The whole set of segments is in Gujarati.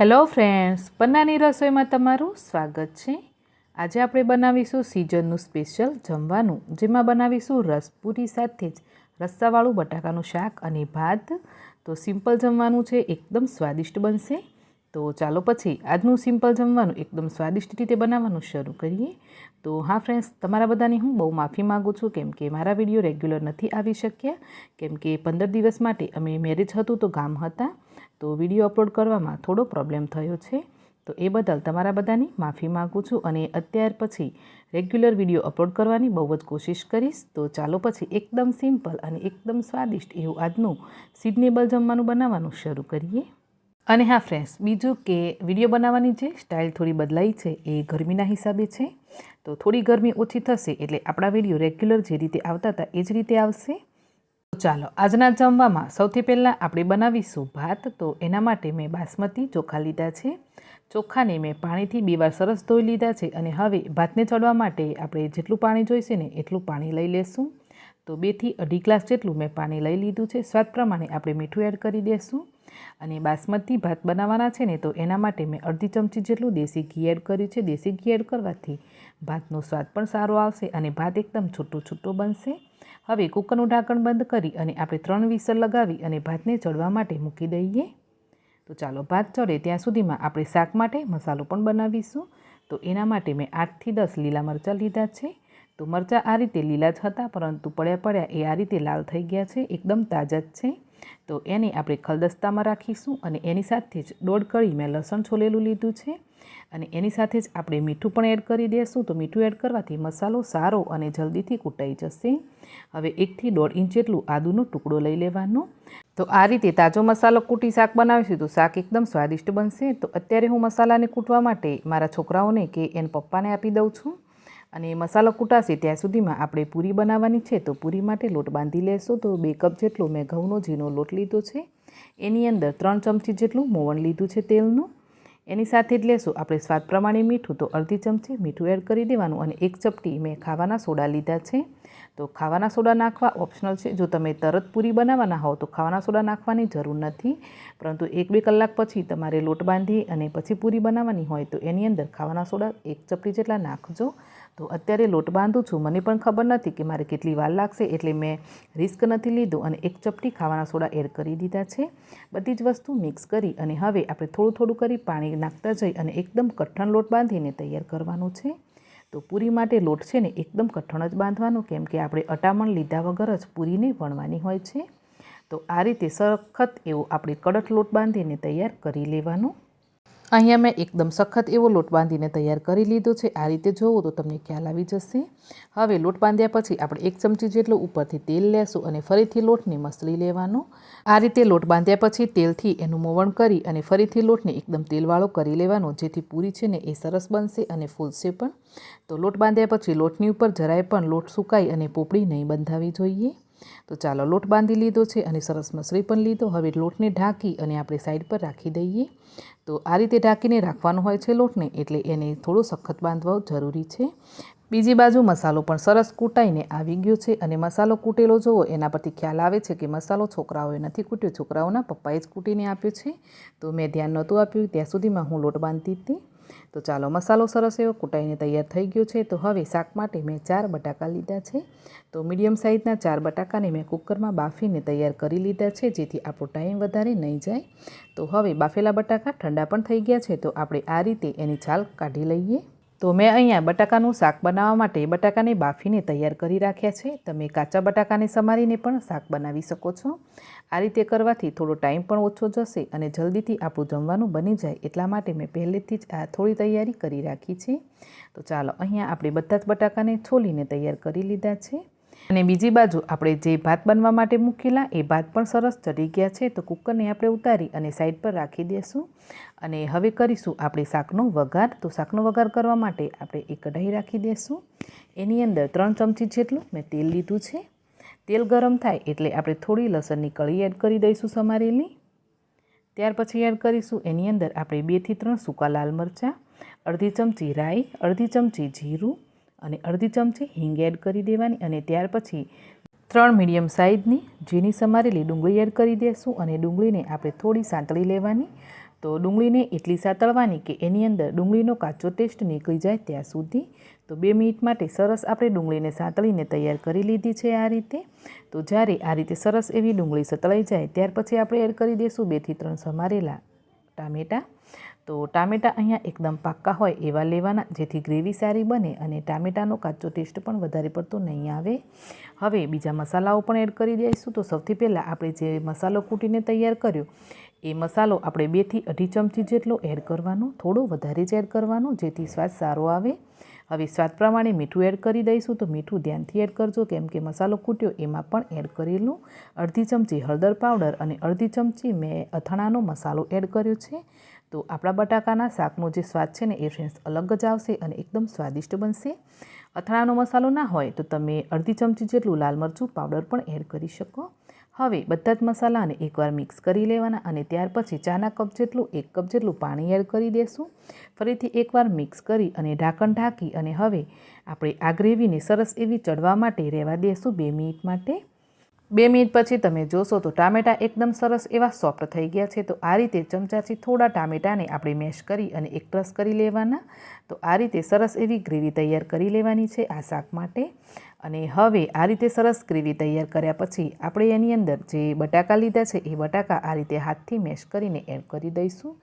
હેલો ફ્રેન્ડ્સ, પન્નાની રસોઈમાં તમારું સ્વાગત છે. આજે આપણે બનાવીશું સિઝનનું સ્પેશિયલ જમવાનું, જેમાં બનાવીશું રસપૂરી સાથે જ. રસ્સાવાળું બટાકાનું શાક અને ભાત. તો સિમ્પલ જમવાનું છે, એકદમ સ્વાદિષ્ટ બનશે. તો ચાલો પછી આજનું સિમ્પલ જમવાનું, એકદમ સ્વાદિષ્ટ રીતે બનાવવાનું શરૂ કરીએ. તો હા ફ્રેન્ડ્સ, તમારા બધાની હું બહુ માફી માગું છું, કેમ કે મારા વીડિયો રેગ્યુલર નથી આવી શક્યા. કેમ કે પંદર દિવસ માટે અમે મેરેજ હતું તો ગામ હતા. તો વીડિયો અપલોડ કરવામાં થોડો પ્રોબ્લેમ થયો છે. તો એ બદલ તમારા બધાની માફી માગું છું અને અત્યાર પછી રેગ્યુલર વીડિયો અપલોડ કરવાની બહુ જ કોશિશ કરીશ. તો ચાલો પછી એકદમ સિમ્પલ અને એકદમ સ્વાદિષ્ટ એવું આજનું સિડનેબલ જમવાનું બનાવવાનું શરૂ કરીએ. અને હા ફ્રેન્ડ્સ બીજું કે વીડિયો બનાવવાની જે સ્ટાઇલ થોડી બદલાઈ છે એ ગરમીના હિસાબે છે. તો થોડી ગરમી ઓછી થશે એટલે આપણા વીડિયો રેગ્યુલર જે રીતે આવતા હતા એ જ રીતે આવશે. ચાલો આજના જમવામાં સૌથી પહેલાં આપણે બનાવીશું ભાત. તો એના માટે મેં બાસમતી ચોખા લીધા છે. ચોખાને મેં પાણીથી બે વાર સરસ ધોઈ લીધા છે અને હવે ભાતને ચડવા માટે આપણે જેટલું પાણી જોઈશે ને એટલું પાણી લઈ લેશું. તો બેથી અઢી ગ્લાસ જેટલું મેં પાણી લઈ લીધું છે. સ્વાદ પ્રમાણે આપણે મીઠું એડ કરી દઈશું અને બાસમતી ભાત બનાવવાના છે ને, તો એના માટે મેં અડધી ચમચી જેટલું દેશી ઘી એડ કર્યું છે. દેશી ઘી એડ કરવાથી ભાતનો સ્વાદ પણ સારો આવશે અને ભાત એકદમ છૂટો છૂટો બનશે. હવે કુકરનું ઢાંકણ બંધ કરી અને આપણે ત્રણ વિસલ લગાવી અને ભાતને ચડવા માટે મૂકી દઈએ. તો ચાલો, ભાત ચડે ત્યાં સુધીમાં આપણે શાક માટે મસાલો પણ બનાવીશું. તો એના માટે મેં આઠથી દસ લીલા મરચાં લીધા છે. તો મરચાં આ રીતે લીલા જ હતા, પરંતુ પડ્યા પડ્યા એ આ રીતે લાલ થઈ ગયા છે, એકદમ તાજા જ છે. તો એને આપણે ખલદસ્તામાં રાખીશું અને એની સાથે જ દોઢ કળી મેં લસણ છોલેલું લીધું છે. અને એની સાથે જ આપણે મીઠું પણ એડ કરી દઈશું તો મીઠું એડ કરવાથી મસાલો સારો અને જલ્દીથી કૂટાઈ જશે. હવે એકથી દોઢ ઇંચ જેટલું આદુનો ટુકડો લઈ લેવાનો. તો આ રીતે તાજો મસાલો કૂટી શાક બનાવીશું તો શાક એકદમ સ્વાદિષ્ટ બનશે. તો અત્યારે હું મસાલાને કૂટવા માટે મારા છોકરાઓને કે એને પપ્પાને આપી દઉં છું. અને મસાલો કૂટાશે ત્યાં સુધીમાં આપણે પૂરી બનાવવાની છે તો પૂરી માટે લોટ બાંધી લેશું તો બે કપ જેટલો મેં ઘઉંનો ઝીનો લોટ લીધો છે. એની અંદર ત્રણ ચમચી જેટલું મોવણ લીધું છે તેલનું. એની સાથે જ લેશું આપણે સ્વાદ પ્રમાણે મીઠું તો અડધી ચમચી મીઠું એડ કરી દેવાનું અને એક ચપટી મેં ખાવાના સોડા લીધા છે. તો ખાવાના સોડા નાખવા ઓપ્શનલ છે. જો તમે તરત પૂરી બનાવવાના હોવ તો ખાવાના સોડા નાખવાની જરૂર નથી. પરંતુ એક બે કલાક પછી તમારે લોટ બાંધી અને પછી પૂરી બનાવવાની હોય તો એની અંદર ખાવાના સોડા એક ચપટી જેટલા નાખજો. તો અત્યારે લોટ બાંધું છું. મને પણ ખબર નથી કે મારે કેટલી વાર લાગશે એટલે મેં રિસ્ક નથી લીધું અને એક ચપટી ખાવાના સોડા એડ કરી દીધા છે. બધી જ વસ્તુ મિક્સ કરી અને હવે આપણે થોડું થોડું કરી પાણી નાખતા જઈ અને એકદમ કઠણ લોટ બાંધીને તૈયાર કરવાનું છે. તો પૂરી માટે લોટ છે ને એકદમ કઠણ જ બાંધવાનું, કેમ કે આપણે અટામણ લીધા વગર જ પૂરીને વણવાની હોય છે. તો આ રીતે સખત એવો આપણે કડક લોટ બાંધીને તૈયાર કરી લેવાનું. અહીંયા મેં એકદમ સખત એવો લોટ બાંધીને તૈયાર કરી લીધો છે. આ રીતે જોવો તો તમને ખ્યાલ આવી જશે. હવે લોટ બાંધ્યા પછી આપણે એક ચમચી જેટલું ઉપરથી તેલ લેશું અને ફરીથી લોટને મસળી લેવાનો. આ રીતે લોટ બાંધ્યા પછી તેલથી એનું મોવણ કરી અને ફરીથી લોટને એકદમ તેલવાળો કરી લેવાનો, જેથી પૂરી છે ને એ સરસ બનશે અને ફૂલશે પણ. તો લોટ બાંધ્યા પછી લોટની ઉપર જરાય પણ લોટ સુકાઈ અને પોપડી નહીં બંધાવી જોઈએ. તો ચાલો લોટ બાંધી લીધો છે અને સરસ મસરી પણ લીધો. હવે લોટને ઢાંકી અને આપણે સાઈડ પર રાખી દઈએ. તો આ રીતે ઢાંકીને રાખવાનો હોય છે લોટને, એટલે એને થોડો સખત બાંધવો જરૂરી છે. બીજી બાજુ મસાલો પણ સરસ કૂટાઈને આવી ગયો છે અને મસાલો કૂટેલો જોવો, એના પરથી ખ્યાલ આવે છે કે મસાલો છોકરાઓએ નથી કૂટ્યો, છોકરાઓના પપ્પાએ જ કૂટીને આપ્યો છે. તો મેં ધ્યાન નહોતું આપ્યું, ત્યાં સુધીમાં હું લોટ બાંધતી હતી. તો ચાલો, મસાલો સરસ એવો કૂટાઈને તૈયાર થઈ ગયો છે. તો હવે શાક માટે મેં ચાર બટાકા લીધા છે. તો મીડિયમ સાઇઝના ચાર બટાકાને મેં કુકરમાં બાફીને તૈયાર કરી લીધા છે, જેથી આપણો ટાઈમ વધારે નહીં જાય. તો હવે બાફેલા બટાકા ઠંડા પણ થઈ ગયા છે, તો આપણે આ રીતે એની છાલ કાઢી લઈએ. તો મેં અહીંયા બટાકાનું શાક બનાવવા માટે બટાકાને બાફીને તૈયાર કરી રાખ્યા છે. તમે કાચા બટાકાને સમારીને પણ શાક બનાવી શકો છો. આ રીતે કરવાથી થોડો ટાઈમ પણ ઓછો જશે અને જલ્દીથી આપણું જમવાનું બની જાય એટલા માટે મેં પહેલેથી જ આ થોડી તૈયારી કરી રાખી છે. તો ચાલો અહીંયા આપણે બધા જ બટાકાને છોલીને તૈયાર કરી લીધા છે. અને બીજી બાજુ આપણે જે ભાત બનવા માટે મૂકેલા, એ ભાત પણ સરસ ચડી ગયા છે. તો કુકરને આપણે ઉતારી અને સાઈડ પર રાખી દઈશું અને હવે કરીશું આપણે શાકનો વઘાર. તો શાકનો વઘાર કરવા માટે આપણે એક કઢાઈ રાખી દઈશું એની અંદર ત્રણ ચમચી જેટલું મેં તેલ લીધું છે. તેલ ગરમ થાય એટલે આપણે થોડી લસણની કળી એડ કરી દઈશું સમારેલી. ત્યાર પછી એડ કરીશું એની અંદર આપણે બેથી ત્રણ સૂકા લાલ મરચાં, અડધી ચમચી રાઈ, અડધી ચમચી જીરું અને અડધી ચમચી હિંગ એડ કરી દેવાની અને ત્યાર પછી ત્રણ મીડિયમ સાઇઝની ઝીણી સમારેલી ડુંગળી એડ કરી દઈશું અને ડુંગળીને આપણે થોડી સાંતળી લેવાની. તો ડુંગળીને એટલી સાતળવાની કે એની અંદર ડુંગળીનો કાચો ટેસ્ટ નીકળી જાય ત્યાં સુધી. તો બે મિનિટ માટે સરસ આપણે ડુંગળીને સાંતળીને તૈયાર કરી લીધી છે આ રીતે. તો જ્યારે આ રીતે સરસ એવી ડુંગળી સતળાઈ જાય ત્યાર પછી આપણે એડ કરી દઈશું બેથી ત્રણ સમારેલા ટામેટાં. તો ટામેટાં અહીંયા એકદમ પાક્કા હોય એવા લેવાના, જેથી ગ્રેવી સારી બને અને ટામેટાનો કાચો ટેસ્ટ પણ વધારે પડતો નહીં આવે. હવે બીજા મસાલાઓ પણ એડ કરી દઈશું. તો સૌથી પહેલાં આપણે જે મસાલો કૂટીને તૈયાર કર્યો, એ મસાલો આપણે બેથી અઢી ચમચી જેટલો એડ કરવાનો, થોડો વધારે જ એડ કરવાનો, જેથી સ્વાદ સારો આવે. હવે સ્વાદ પ્રમાણે મીઠું એડ કરી દઈશું. તો મીઠું ધ્યાનથી એડ કરજો, કેમ કે મસાલો કૂટ્યો એમાં પણ એડ કરેલું. અડધી ચમચી હળદર પાવડર અને અડધી ચમચી મેં અથાણાનો મસાલો એડ કર્યો છે. તો આપણા બટાકાના શાકનો જે સ્વાદ છે ને એ ફ્રેન્ડ્સ અલગ જ આવશે અને એકદમ સ્વાદિષ્ટ બનશે. અથાણાનો મસાલો ના હોય તો તમે અડધી ચમચી જેટલું લાલ મરચું પાવડર પણ એડ કરી શકો. હવે બધા જ મસાલાને એકવાર મિક્સ કરી લેવાના અને ત્યાર પછી ચાના કપ જેટલું, એક કપ જેટલું પાણી એડ કરી દેશું. ફરીથી એકવાર મિક્સ કરી અને ઢાંકણ ઢાંકી અને હવે આપણે આ ગ્રેવીને સરસ એવી ચડવા માટે રહેવા દેશું બે મિનિટ માટે. બે મિનિટ પછી તમે જોશો તો ટામેટાં એકદમ સરસ એવા સોફ્ટ થઈ ગયા છે. તો આ રીતે ચમચાથી થોડા ટામેટાને આપણે મેશ કરી અને એક રસ કરી લેવાના. તો આ રીતે સરસ એવી ગ્રેવી તૈયાર કરી લેવાની છે આ શાક માટે. અને હવે આ રીતે સરસ ગ્રેવી તૈયાર કર્યા પછી આપણે એની અંદર જે બટાકા લીધા છે એ બટાકા આ રીતે હાથથી મેશ કરીને એડ કરી દઈશું.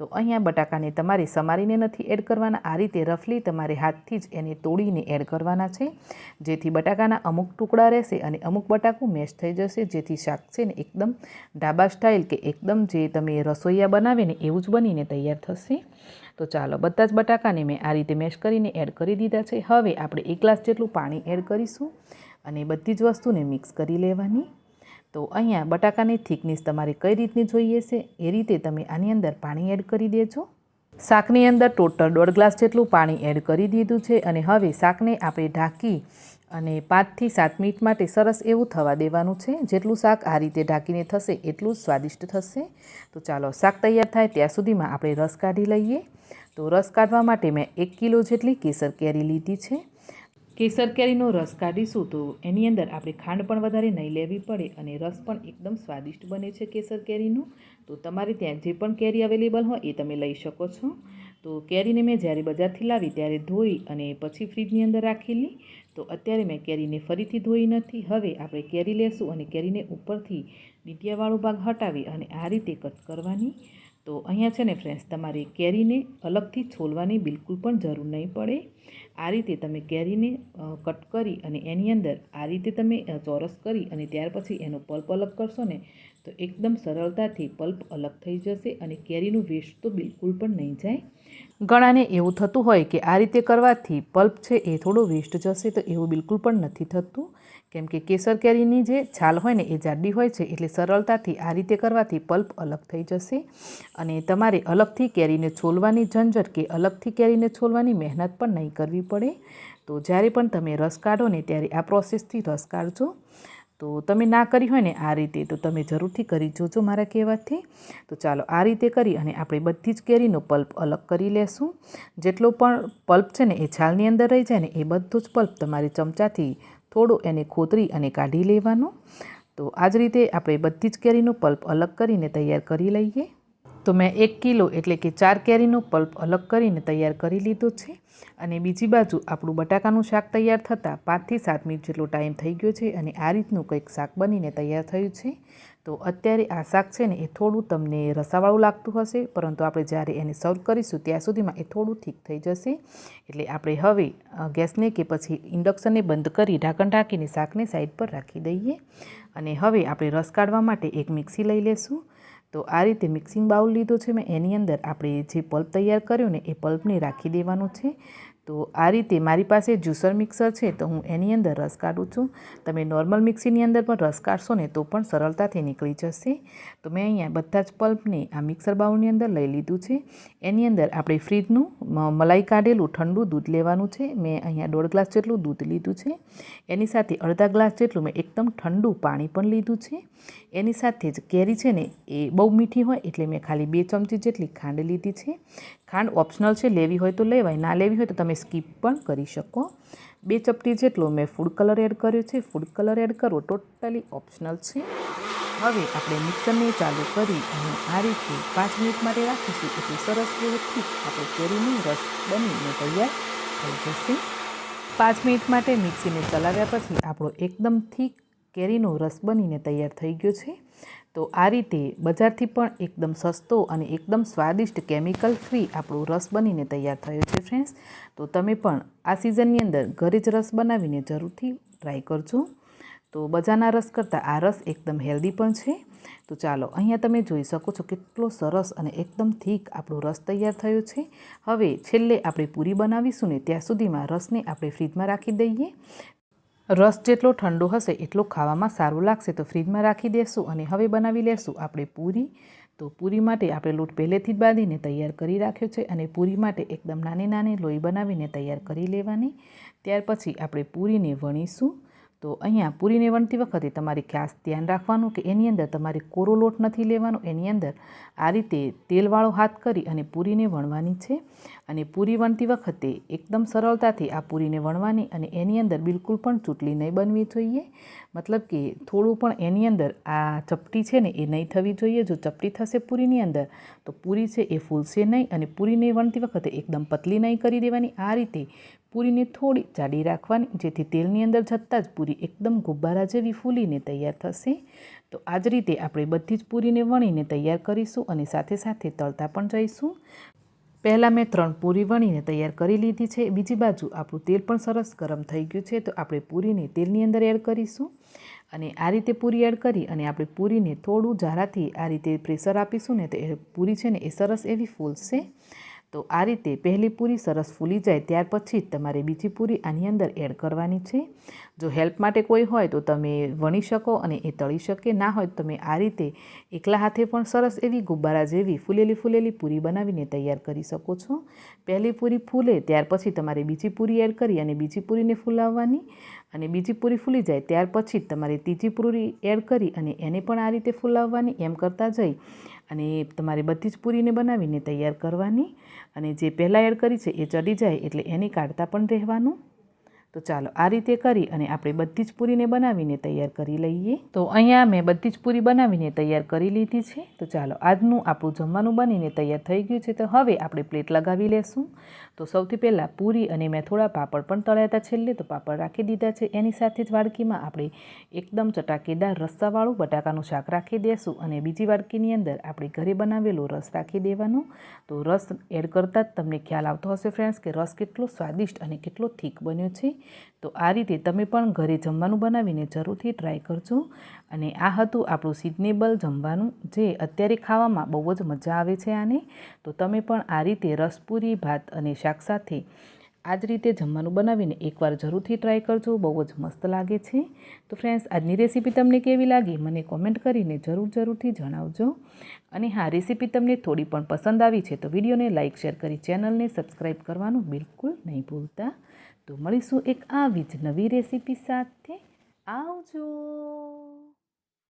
તો અહીંયા બટાકાને તમારે સમારીને નથી એડ કરવાના. આ રીતે રફલી તમારે હાથથી જ એને તોડીને એડ કરવાના છે. જેથી બટાકાના અમુક ટુકડા રહેશે અને અમુક બટાકું મેશ થઈ જશે. જેથી શાક છે ને એકદમ ડાબા સ્ટાઇલ કે એકદમ જે તમે રસોઈયા બનાવે ને એવું જ બનીને તૈયાર થશે. તો ચાલો, બધા જ બટાકાને મેં આ રીતે મેશ કરીને એડ કરી દીધા છે. હવે આપણે એક ગ્લાસ જેટલું પાણી એડ કરીશું અને બધી જ વસ્તુને મિક્સ કરી લેવાની. તો અહીંયા બટાકાની થિકનેસ તમારે કઈ રીતની જોઈએ છે? એ રીતે તમે આની અંદર પાણી એડ કરી દેજો. શાકની અંદર ટોટલ દોઢ ગ્લાસ જેટલું પાણી એડ કરી દીધું છે અને હવે શાકને આપણે ઢાંકી અને પાંચથી સાત મિનિટ માટે સરસ એવું થવા દેવાનું છે. જેટલું શાક આ રીતે ઢાંકીને થશે એટલું સ્વાદિષ્ટ થશે. તો ચાલો, શાક તૈયાર થાય ત્યાં સુધીમાં આપણે રસ કાઢી લઈએ. તો રસ કાઢવા માટે મેં એક કિલો જેટલી કેસર કેરી લીધી છે. કેસર કેરીનો રસ કાઢીશું તો એની અંદર આપણે ખાંડ પણ વધારે નહીં લેવી પડે અને રસ પણ એકદમ સ્વાદિષ્ટ બને છે કેસર કેરીનું. તો તમારે ત્યાં જે પણ કેરી અવેલેબલ હોય એ તમે લઈ શકો છો. તો કેરીને મેં જ્યારે બજારથી લાવી ત્યારે ધોઈ અને પછી ફ્રીજની અંદર રાખેલી તો અત્યારે મેં કેરીને ફરીથી ધોઈ નથી. હવે આપણે કેરી લેશું અને કેરીને ઉપરથી ડીટિયાવાળો ભાગ હટાવી અને આ રીતે કટ કરવાની. તો અહીંયા છે ને ફ્રેન્ડ્સ તમારે કેરીને અલગથી છોલવાની બિલકુલ પણ જરૂર નહીં પડે. આ રીતે તમે કેરીને કટ કરી અને એની અંદર આ રીતે તમે ચોરસ કરી અને ત્યાર પછી એનો પલ્પ અલગ કરશો ને, તો એકદમ સરળતાથી પલ્પ અલગ થઈ જશે અને કેરીનું વેસ્ટ તો બિલકુલ પણ નહીં જાય. ઘણાને એવું થતું હોય કે આ રીતે કરવાથી પલ્પ છે એ થોડો વેસ્ટ જશે તો એવું બિલકુલ પણ નથી થતું. કેમ કે કેસર કેરીની જે છાલ હોય ને એ જાડી હોય છે એટલે સરળતાથી આ રીતે કરવાથી પલ્પ અલગ થઈ જશે. અને તમારે અલગથી કેરીને છોલવાની ઝંઝટ કે અલગથી કેરીને છોલવાની મહેનત પણ નહીં કરવી પડે. તો જ્યારે પણ તમે રસ કાઢો ને ત્યારે આ પ્રોસેસથી રસ કાઢજો. તો તમે ના કરી હોય ને આ રીતે તો તમે જરૂરથી કરી જોજો મારા કહેવાથી. તો ચાલો આ રીતે કરી અને આપણે બધી જ કેરીનો પલ્પ અલગ કરી લેશું. જેટલો પણ પલ્પ છે ને એ છાલની અંદર રહી જાય ને એ બધો જ પલ્પ તમારી ચમચાથી થોડું એને ખોતરી અને કાઢી લેવાનું. તો આ જ રીતે આપણે બધી જ કેરીનો પલ્પ અલગ કરીને તૈયાર કરી લઈએ. તો મેં એક કિલો એટલે કે ચાર કેરીનો પલ્પ અલગ કરીને તૈયાર કરી લીધો છે અને બીજી બાજુ આપણું બટાકાનું શાક તૈયાર થતાં પાંચથી સાત મિનિટ જેટલો ટાઈમ થઈ ગયો છે અને આ રીતનું કંઈક શાક બનીને તૈયાર થયું છે. તો અત્યારે આ શાક છે ને એ થોડું તમને રસાવાળું લાગતું હશે, પરંતુ આપણે જ્યારે એને સર્વ કરીશું ત્યાં સુધીમાં એ થોડું ઠીક થઈ જશે. એટલે આપણે હવે ગેસને કે પછી ઇન્ડક્શનને બંધ કરી ઢાંકણ ઢાંકીને શાકને સાઈડ પર રાખી દઈએ. અને હવે આપણે રસ કાઢવા માટે એક મિક્સી લઈ લેશું. તો આ રીતે મિક્સિંગ બાઉલ લીધો છે. મેં એની અંદર આપણે જે પલ્પ તૈયાર કર્યો ને એ પલ્પને રાખી દેવાનું છે. તો આ રીતે મારી પાસે જ્યુસર મિક્સર છે તો હું એની અંદર રસ કાઢું છું. તમે નોર્મલ મિક્સીની અંદર પણ રસ કાઢશો ને તો પણ સરળતાથી નીકળી જશે. તો મેં અહીંયા બધા જ પલ્પને આ મિક્સર બાઉલની અંદર લઈ લીધું છે. એની અંદર આપણે ફ્રીજનું મલાઈ કાઢેલું, ઠંડુ દૂધ લેવાનું છે. મેં અહીંયા દોઢ ગ્લાસ જેટલું દૂધ લીધું છે. એની સાથે અડધા ગ્લાસ જેટલું મેં એકદમ ઠંડુ પાણી પણ લીધું છે. એની સાથે જ કેરી છે ને એ બહુ મીઠી હોય એટલે મેં ખાલી બે ચમચી જેટલી ખાંડ લીધી છે. ખાંડ ઓપ્શનલ છે, લેવી હોય તો લેવાય, ના લેવી હોય તો તમે સ્કીપ પણ કરી શકો. બે ચપટી જેટલો મેં ફૂડ કલર એડ કર્યો છે ફૂડ કલર એડ કરવો ટોટલી ઓપ્શનલ છે. હવે આપણે મિક્સરને ચાલુ કરી અને આ રીતે પાંચ મિનિટ માટે રાખીશું એટલે સરસ વ્યવસ્થિત આપણે કેરીનો રસ બનીને તૈયાર થઈ જશે. પાંચ મિનિટ માટે મિક્સીને ચલાવ્યા પછી આપણો એકદમ થીક કેરીનો રસ બનીને તૈયાર થઈ ગયો છે. તો આ રીતે બજારથી પણ એકદમ સસ્તો અને એકદમ સ્વાદિષ્ટ કેમિકલ ફ્રી આપણો રસ બનીને તૈયાર થયો છે ફ્રેન્ડ્સ. તો તમે પણ આ સિઝનની અંદર ઘરે જ રસ બનાવીને જરૂરથી ટ્રાય કરજો. તો બજારના રસ કરતાં આ રસ એકદમ હેલ્ધી પણ છે. તો ચાલો, અહીંયા તમે જોઈ શકો છો કેટલો સરસ અને એકદમ થીક આપણો રસ તૈયાર થયો છે. હવે છેલ્લે આપણે પૂરી બનાવીશું ને ત્યાં સુધીમાં રસને આપણે ફ્રીજમાં રાખી દઈએ. રસ જેટલો ઠંડો હશે એટલો ખાવામાં સારું લાગશે. તો ફ્રીજમાં રાખી દેશું અને હવે બનાવી લેશું આપણે પૂરી. તો પૂરી માટે આપણે લોટ પહેલેથી જ બાંધીને તૈયાર કરી રાખ્યો છે અને પૂરી માટે એકદમ નાની નાની લોહી બનાવીને તૈયાર કરી લેવાની. ત્યાર પછી આપણે પૂરીને વણીશું. તો અહીંયા પૂરીને વણતી વખતે તમારે ખાસ ધ્યાન રાખવાનું કે એની અંદર તમારે કોરો લોટ નથી લેવાનો, એની અંદર આ રીતે તેલવાળો હાથ કરી અને પૂરીને વણવાની છે. અને પૂરી વણતી વખતે એકદમ સરળતાથી આ પૂરીને વણવાની અને એની અંદર બિલકુલ પણ ચૂંટલી નહીં બનવી જોઈએ. મતલબ કે થોડું પણ એની અંદર આ ચપટી છે ને એ નહીં થવી જોઈએ. જો ચપટી થશે પૂરીની અંદર, તો પૂરી છે એ ફૂલશે નહીં અને પૂરીને વણતી વખતે એકદમ પતલી નહીં કરી દેવાની. આ રીતે પૂરીને થોડી જાડી રાખવાની, જેથી તેલની અંદર જતાં જ પૂરી એકદમ ગુબ્બારા જેવી ફૂલીને તૈયાર થશે. તો આ જ રીતે આપણે બધી જ પૂરીને વણીને તૈયાર કરીશું અને સાથે સાથે તળતા પણ જઈશું. પહેલાં મેં ત્રણ પૂરી વણીને તૈયાર કરી લીધી છે. બીજી બાજુ આપણું તેલ પણ સરસ ગરમ થઈ ગયું છે, તો આપણે પૂરીને તેલની અંદર એડ કરીશું. અને આ રીતે પૂરી એડ કરી અને આપણે પૂરીને થોડું જારાથી આ રીતે પ્રેશર આપીશું ને તો એ પૂરી છે ને એ સરસ એવી ફૂલશે. તો આ રીતે પહેલી પૂરી સરસ ફૂલી જાય ત્યાર પછી જ તમારે બીજી પૂરી આની અંદર એડ કરવાની છે. જો હેલ્પ માટે કોઈ હોય તો તમે વણી શકો અને એ તળી શકે. ના હોય તમે આ રીતે એકલા હાથે પણ સરસ એવી ગુબ્બારા જેવી ફૂલેલી ફૂલેલી પૂરી બનાવીને તૈયાર કરી શકો છો. પહેલી પૂરી ફૂલે ત્યાર પછી તમારે બીજી પૂરી એડ કરી અને બીજી પૂરીને ફૂલાવવાની અને બીજી પૂરી ફૂલી જાય ત્યાર પછી તમારે ત્રીજી પૂરી એડ કરી અને એને પણ આ રીતે ફૂલાવવાની એમ કરતાં જઈ. અને તમારે બધી જ પૂરીને બનાવીને તૈયાર કરવાની. અને જે પહેલાં એડ કરી છે એ ચડી જાય એટલે એને કાઢતા પણ રહેવાનું. તો ચાલો આ રીતે કરી અને આપણે બધી જ પૂરીને બનાવીને તૈયાર કરી લઈએ. તો અહીંયા મેં બધી જ પૂરી બનાવીને તૈયાર કરી લીધી છે. તો ચાલો આજનું આપણું જમવાનું બનીને તૈયાર થઈ ગયું છે. તો હવે આપણે પ્લેટ લગાવી લેશું. તો સૌથી પહેલાં પૂરી અને મેં થોડા પાપડ પણ તળ્યા હતા છેલ્લે. તો પાપડ રાખી દીધા છે. એની સાથે જ વાડકીમાં આપણે એકદમ ચટાકેદાર રસ્સાવાળું બટાકાનું શાક રાખી દેશું અને બીજી વાડકીની અંદર આપણે ઘરે બનાવેલો રસ રાખી દેવાનો. તો રસ એડ કરતાં જ તમને ખ્યાલ આવતો હશે ફ્રેન્ડ્સ કે રસ કેટલો સ્વાદિષ્ટ અને કેટલો થીક બન્યો છે. તો આ રીતે તમે પણ ઘરે જમવાનું બનાવીને જરૂરથી ટ્રાય કરજો. અને આ હતું આપણું સિઝનેબલ જમવાનું, જે અત્યારે ખાવામાં બહુ જ મજા આવે છે આને. તો તમે પણ આ રીતે રસપૂરી, ભાત અને શાક સાથે આ જ રીતે જમવાનું બનાવીને એકવાર જરૂરથી ટ્રાય કરજો, બહુ જ મસ્ત લાગે છે. તો ફ્રેન્ડ્સ આજની રેસીપી તમને કેવી લાગી? મને કોમેન્ટ કરીને જરૂર જરૂરથી જણાવજો. અને હા રેસીપી તમને થોડી પણ પસંદ આવી છે તો વિડીયોને લાઇક શેર કરી ચેનલને સબસ્ક્રાઈબ કરવાનું બિલકુલ નહીં ભૂલતા. તો મળીશું એક આવી જ નવી રેસીપી સાથે. આવજો!